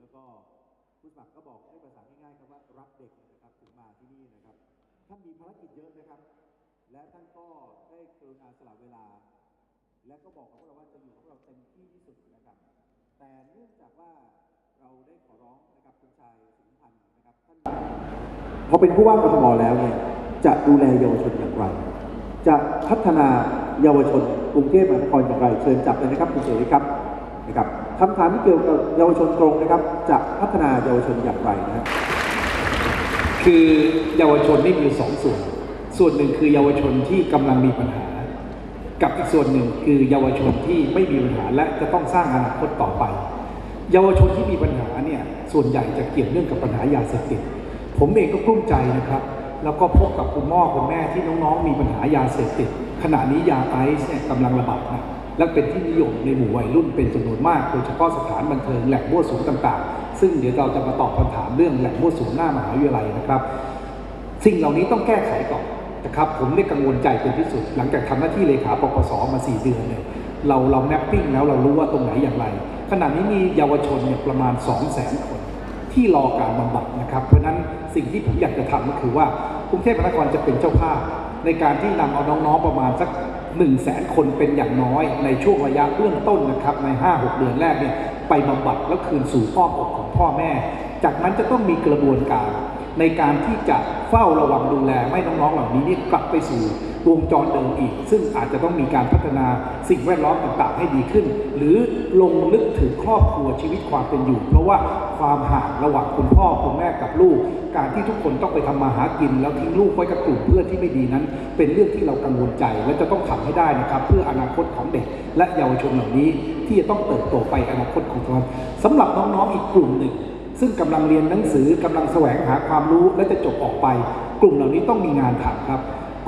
แล้วก็ผู้สมัครก็บอกให้ภาษาง่ายๆครับว่ารักเด็กนะครับถึงมาที่นี่นะครับท่านมีภารกิจเยอะนะครับ และท่านก็ได้กรุณาสละเวลา และก็บอกกับพวกเราว่าจะอยู่กับพวกเราเต็มที่ที่สุดนะครับ แต่เนื่องจากว่าเราได้ขอร้องนะครับคุณชายสิงพันธ์นะครับท่านพอเป็นผู้ว่ากทมแล้วเนี่ยจะดูแลเยาวชนอย่างไร จะพัฒนาเยาวชนกรุงเทพมหานครอย่างไร เชิญจับเลยนะครับคุณเสรีครับ นะครับคำถามที่เกี่ยวกับเยาวชนตรงนะครับ จะพัฒนาเยาวชนอย่างไรนะครับคือเยาวชนนี่มีสองส่วน ส่วนหนึ่งคือเยาวชนที่กำลังมีปัญหา กับอีกส่วนหนึ่งคือเยาวชนที่ไม่มีปัญหาและจะต้องสร้างอนาคตต่อไป เยาวชนที่มีปัญหาเนี่ยส่วนใหญ่จะเกี่ยวเนื่องกับปัญหายาเสพติดผมเองก็กลุ้มใจนะครับ แล้วก็พบกับคุณพ่อคุณแม่ที่น้องๆ มีปัญหายาเสพติดขณะนี้ยาไอซ์เนี่ยกำลังระบาดหนะ และเป็นที่นิยมในหมู่วัยรุ่นเป็นจำนวนมาก โดยเฉพาะสถานบันเทิงแหล่งมั่วสุมต่างๆ ซึ่งเดี๋ยวเราจะมาตอบคำถามเรื่องแหล่งมั่วสุมหน้ามหาวิทยาลัยนะครับ สิ่งเหล่านี้ต้องแก้ไขก่อนนะครับผมได้กังวลใจเป็นที่สุด หลังจากทำหน้าที่เลขาปปสมา 4 เดือนเนี่ยเราเราแมปปิ้งแล้วเรารู้ว่าตรงไหนอย่างไร ขณะนี้มีเยาวชนเนี่ยประมาณ 2 0 0 0 0 0 คน ที่รอการบำบัดนะครับ เพราะฉะนั้นสิ่งที่ผมอยากจะทำก็คือว่ากรุงเทพมหานครจะเป็นเจ้าภาพ ในการที่นำเอาน้องๆประมาณสัก 1 0 0 0 0แสนคนเป็นอย่างน้อยในช่วงระยะเบื้องต้นนะครับใน 5-6 เดือนแรกเนี่ยไปบำบัดแล้วคืนสู่อ้อมอกของพ่อแม่ จากนั้นจะต้องมีกระบวนการในการที่จะเฝ้าระวังดูแลไม่น้องๆเหล่านี้นี่กลับไปสู่ วงจรเดิมอีก ซึ่งอาจจะต้องมีการพัฒนาสิ่งแวดล้อมต่างๆ ให้ดีขึ้น หรือลงลึกถึงครอบครัวชีวิตความเป็นอยู่ เพราะว่าความห่างระหว่างคุณพ่อคุณแม่กับลูก การที่ทุกคนต้องไปทำมาหากิน แล้วทิ้งลูกไว้กับกลุ่มเพื่อนที่ไม่ดีนั้น เป็นเรื่องที่เรากังวลใจและจะต้องทำให้ได้นะครับ เพื่ออนาคตของเด็ก และเยาวชนเหล่านี้ ที่จะต้องเติบโตไปอนาคตของเราสำหรับน้องๆอีกกลุ่มหนึ่งซึ่งกำลังเรียนหนังสือกำลังแสวงหาความรู้และจะจบออกไป กลุ่มเหล่านี้ต้องมีงานทำครับ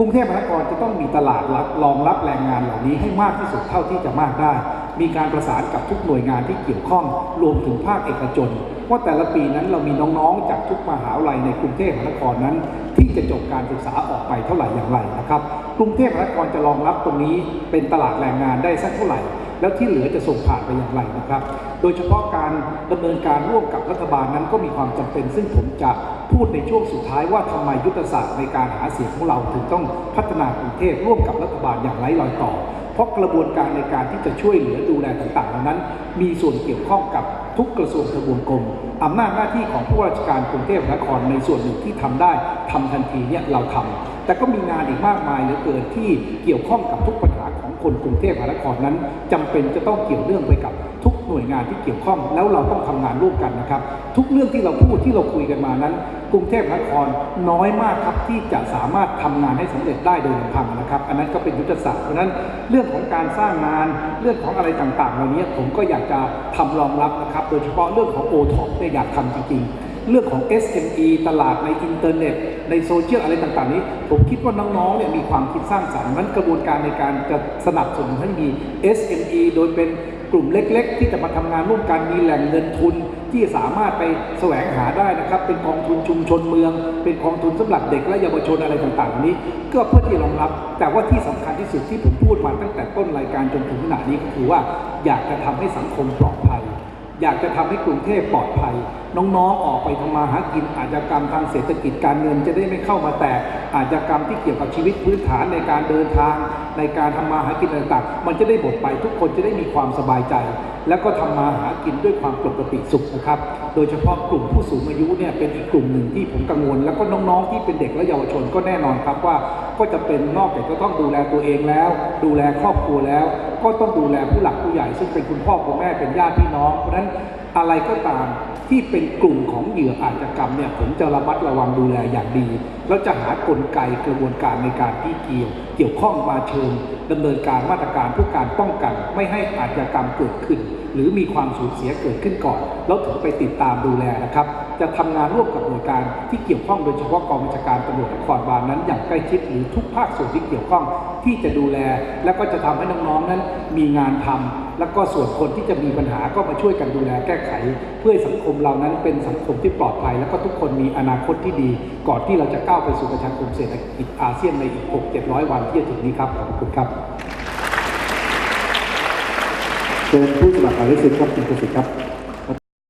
กรุงเทพมหานครจะต้องมีตลาดรับรองรับแรงงานเหล่านี้ให้มากที่สุดเท่าที่จะมากได้ มีการประสานกับทุกหน่วยงานที่เกี่ยวข้องรวมถึงภาคเอกชนว่าแต่ละปีนั้นเรามีน้องๆ จากทุกมหาวิทยาลัยในกรุงเทพมหานครนั้น ที่จะจบการศึกษาออกไปเท่าไหร่อย่างไรนะครับกรุงเทพมหานครจะรองรับตรงนี้เป็นตลาดแรงงานได้สักเท่าไหร่ แล้วที่เหลือจะส่งผ่านไปอย่างไร นะครับ โดยเฉพาะการดำเนินการร่วมกับรัฐบาลนั้นก็มีความจำเป็น ซึ่งผมจะพูดในช่วงสุดท้ายว่าทำไมยุทธศาสตร์ในการหาเสียงของเราถึงต้องพัฒนากรุงเทพร่วมกับรัฐบาลอย่างไร้รอยต่อ เพราะกระบวนการในการที่จะช่วยเหลือดูแลต่างๆเหล่านั้น มีส่วนเกี่ยวข้องกับทุกกระทรวงทบวงกรมอำนาจหน้าที่ของผู้ราชการกรุงเทพมหานครในส่วนหนึ่งที่ทำได้ทำทันทีเนี่ยเราทำแต่ก็มีงานอีกมากมายเหลือเกินที่เกี่ยวข้องกับทุกปัญหาของคนกรุงเทพมหานครนั้นจำเป็นจะต้องเกี่ยวเนื่องไปกับ หน่วยงานที่เกี่ยวข้อง แล้วเราต้องทำงานร่วมกันนะครับ ทุกเรื่องที่เราพูดที่เราคุยกันมานั้น กรุงเทพมหานครน้อยมากครับที่จะสามารถทำงานให้สำเร็จได้โดยลำพังนะครับ อันนั้นก็เป็นยุทธศาสตร์เพราะนั้นเรื่องของการสร้างงานเรื่องของอะไรต่างๆเหล่านี้ผมก็อยากจะทำรองรับนะครับ โดยเฉพาะเรื่องของโอท็อปเนี่ยอยากทำจริงๆเรื่องของ SME ตลาดในอินเทอร์เน็ต ในโซเชียลอะไรต่างๆนี้ ผมคิดว่าน้องๆเนี่ยมีความคิดสร้างสรรค์นั้นกระบวนการในการจะสนับสนุนให้มี SME โดยเป็น กลุ่มเล็ก ๆ ที่จะมาทำงานร่วมกันมีแหล่งเงินทุนที่สามารถไปแสวงหาได้นะครับ เป็นกองทุนชุมชนเมือง เป็นกองทุนสำหรับเด็กและเยาวชนอะไรต่างๆนี้ ก็เพื่อที่รองรับ แต่ว่าที่สำคัญที่สุดที่ผมพูดมาตั้งแต่ต้นรายการจนถึงขณะนี้ก็คือว่าอยากจะทำให้สังคมปลอดภัย อยากจะทำให้กรุงเทพปลอดภัย น้องๆออกไปทำมาหากินอาชญากรรมทางเศรษฐกิจการเงินจะได้ไม่เข้ามาแตะอาชญากรรมที่เกี่ยวกับชีวิตพื้นฐานในการเดินทาง ในการทำมาหากินต่างๆ มันจะได้หมดไปทุกคนจะได้มีความสบายใจ แล้วก็ทำมาหากินด้วยความปกติสุขนะครับ โดยเฉพาะกลุ่มผู้สูงอายุเนี่ยเป็นอีกกลุ่มหนึ่งที่ผมกังวล แล้วก็น้องๆที่เป็นเด็กและเยาวชนก็แน่นอนครับว่า ก็จะเป็นนอกจากจะต้องดูแลตัวเองแล้ว ดูแลครอบครัวแล้ว ก็ต้องดูแลผู้หลักผู้ใหญ่ ซึ่งเป็นคุณพ่อคุณแม่เป็นญาติพี่น้องเพราะนั้นอะไรก็ตามที่เป็นกลุ่มของเหยื่ออาชญากรรมเนี่ยผมจะระมัดระวังดูแลอย่างดี แล้วจะหากลไกกระบวนการในการที่เกี่ยว เกี่ยวข้องมาเชิญดำเนินการมาตรการเพื่อการป้องกัน ไม่ให้อาชญากรรมเกิดขึ้น หรือมีความสูญเสียเกิดขึ้นก่อน แล้วถึงไปติดตามดูแลนะครับ จะทำงานร่วมกับหน่วยการที่เกี่ยวข้องโดยเฉพาะกองบัญชาการตำรวจนครบาลนั้น อย่างใกล้ชิดหรือทุกภาคส่วนที่เกี่ยวข้องที่จะดูแล และก็จะทำให้น้องๆนั้น มีงานทำแล้วก็ส่วนคนที่จะมีปัญหาก็มาช่วยกันดูแลแก้ไข เพื่อสังคมเรานั้นเป็นสังคมที่ปลอดภัย แล้วก็ทุกคนมีอนาคตที่ดี ก่อนที่เราจะก้าวไปสู่ประชาคมเศรษฐกิจอาเซียนในอีก 6-700 วันที่จะถึงนี้ครับขอบคุณครับ เชิญผู้สมัครหมายเลขสิบครับคุณประสิทธิ์ครับ